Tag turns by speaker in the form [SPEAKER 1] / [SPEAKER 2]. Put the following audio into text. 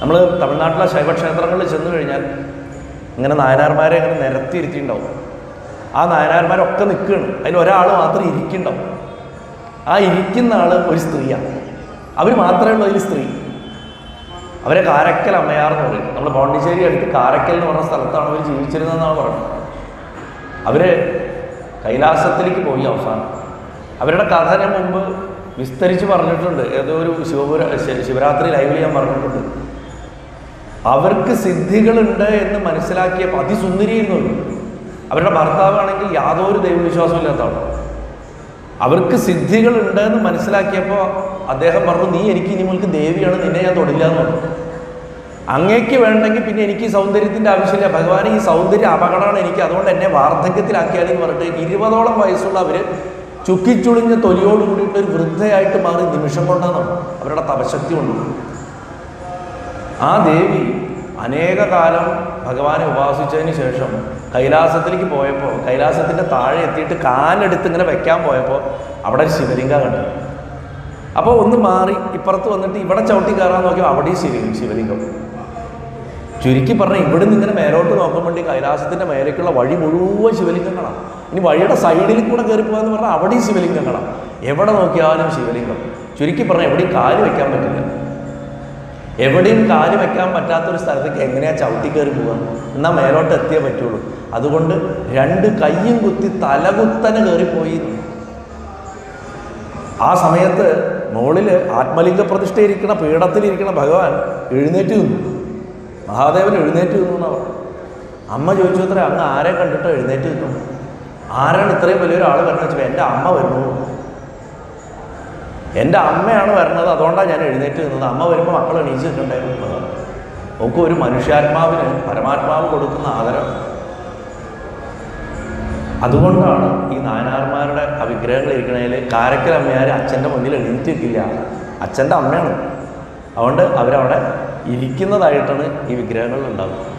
[SPEAKER 1] നമ്മൾ തമിഴ്നാട്ടിലെ ശൈവക്ഷേത്രങ്ങളിൽ ചെന്നു കഴിഞ്ഞാൽ ഇങ്ങനെ നായനാർമാരെ ഇങ്ങനെ നിരത്തിയിരുത്തിയിട്ടുണ്ടാവും ആ നായനാർമാരൊക്കെ നിൽക്കുകയാണ്. അതിൽ ഒരാൾ മാത്രം ഇരിക്കുന്നുണ്ടാവും. ആ ഇരിക്കുന്ന ആൾ ഒരു സ്ത്രീയാണ്. അവർ മാത്രമേ ഉള്ളൂ അതിൽ സ്ത്രീ. അവരെ കാരക്കൽ അമ്മയാർ എന്ന് പറയും. നമ്മൾ പോണ്ടിച്ചേരി അടുത്ത് കാരക്കൽ എന്ന് പറഞ്ഞ സ്ഥലത്താണ് അവർ ജീവിച്ചിരുന്നതെന്നാണ് പറയുന്നത്. അവർ കൈലാസത്തിലേക്ക് പോയി അവസാനം. അവരുടെ കഥ ഞാൻ മുമ്പ് വിസ്തരിച്ച് പറഞ്ഞിട്ടുണ്ട്. ഏതോ ഒരു ശിവപുര ശിവരാത്രി ലൈവിൽ ഞാൻ പറഞ്ഞിട്ടുണ്ട്. അവർക്ക് സിദ്ധികളുണ്ട് എന്ന് മനസ്സിലാക്കിയപ്പോൾ അതിസുന്ദരിയായിരുന്നു അവർ. അവരുടെ ഭർത്താവാണെങ്കിൽ യാതൊരു ദൈവവിശ്വാസവും ഇല്ലാത്ത ആളാണ് അവർക്ക് സിദ്ധികളുണ്ട് എന്ന് മനസ്സിലാക്കിയപ്പോൾ അദ്ദേഹം പറഞ്ഞു നീ എനിക്ക് ഇനി മുൽക്ക് ദേവിയാണ് നിന്നെ ഞാൻ തൊടില്ല എന്ന് പറഞ്ഞു. അങ്ങേക്ക് വേണ്ടെങ്കിൽ പിന്നെ എനിക്ക് സൗന്ദര്യത്തിന്റെ ആവശ്യമില്ല. ഭഗവാൻ ഈ സൗന്ദര്യ അപകടമാണ് എനിക്ക്. അതുകൊണ്ട് എന്നെ വാർദ്ധക്യത്തിലാക്കിയാലെന്ന് പറഞ്ഞിട്ട് ഇരുപതോളം വയസ്സുള്ള അവർ ചുക്കിച്ചുളിഞ്ഞ തൊലിയോട് ഒരു വൃദ്ധയായിട്ട് മാറി നിമിഷം കൊണ്ടാണ് അവരുടെ തപശക്തി കൊണ്ട് ആ ദേവി അനേക കാലം ഭഗവാനെ ഉപാസിച്ചതിന് ശേഷം കൈലാസത്തിലേക്ക് പോയപ്പോൾ കൈലാസത്തിന്റെ താഴെ എത്തിയിട്ട് കാലെടുത്ത് ഇങ്ങനെ വെക്കാൻ പോയപ്പോൾ അവിടെ ശിവലിംഗം കണ്ടു. അപ്പോൾ ഒന്ന് മാറി ഇപ്പുറത്ത് വന്നിട്ട് ഇവിടെ ചവിട്ടി കയറാൻ നോക്കിയോ അവിടെയും ശിവലിംഗം ശിവലിംഗം. ചുരുക്കി പറഞ്ഞാൽ ഇവിടെ നിന്ന് ഇങ്ങനെ മേലോട്ട് നോക്കുമ്പോൾ കൈലാസത്തിന്റെ മേലേക്കുള്ള വഴി മുഴുവൻ ശിവലിംഗങ്ങളാണ് ഇനി വഴിയുടെ സൈഡിൽ കൂടെ കയറി പോകാന്ന് പറഞ്ഞാൽ അവിടെയും ശിവലിംഗങ്ങളാണ് എവിടെ നോക്കിയാലും ശിവലിംഗം. ചുരുക്കി പറഞ്ഞാൽ എവിടെയും കാൽ വയ്ക്കാൻ പറ്റില്ല എവിടെയും കാൽ വെക്കാൻ പറ്റാത്തൊരു സ്ഥലത്തേക്ക് എങ്ങനെയാ ചവിട്ടി കയറി പോവുക? എന്നാൽ മേലോട്ട് എത്തിയേ പറ്റുള്ളൂ. അതുകൊണ്ട് രണ്ട് കയ്യും കുത്തി തലകുത്തനെ കയറിപ്പോയി ആ സമയത്ത് മുകളിൽ ആത്മലിംഗ പ്രതിഷ്ഠയിരിക്കണ പീഠത്തിലിരിക്കണ ഭഗവാൻ എഴുന്നേറ്റ് നിന്നു. മഹാദേവൻ എഴുന്നേറ്റ് നിന്നു എന്നവർ അമ്മ ചോദിച്ചു അത്ര അങ്ങ് ആരെ കണ്ടിട്ട് എഴുന്നേറ്റ് നിന്നു? ആരാണ് ഇത്രയും വലിയൊരാൾ വരണം വെച്ചപ്പോൾ എന്റെ അമ്മ വരുന്നു. എന്റെ അമ്മയാണ് വരുന്നത് അതുകൊണ്ടാണ് ഞാൻ എഴുന്നേറ്റ് നിന്നത്. അമ്മ വരുമ്പോൾ മക്കൾ എണീച്ച് നിൽക്കണ്ടായിരുന്നു ഒക്കെ ഒരു മനുഷ്യാത്മാവിന് പരമാത്മാവ് കൊടുക്കുന്ന ആദരം. അതുകൊണ്ടാണ് ഈ നായനാർമാരുടെ ആ വിഗ്രഹങ്ങൾ ഇരിക്കണതിൽ കാരക്കൽ അമ്മയാർ അച്ഛന്റെ മുന്നിൽ എണീറ്റ് നിൽക്കില്ല അച്ഛന്റെ അമ്മയാണ്. അതുകൊണ്ട് അവരവിടെ ഇരിക്കുന്നതായിട്ടാണ് ഈ വിഗ്രഹങ്ങൾ ഉണ്ടാകുന്നത്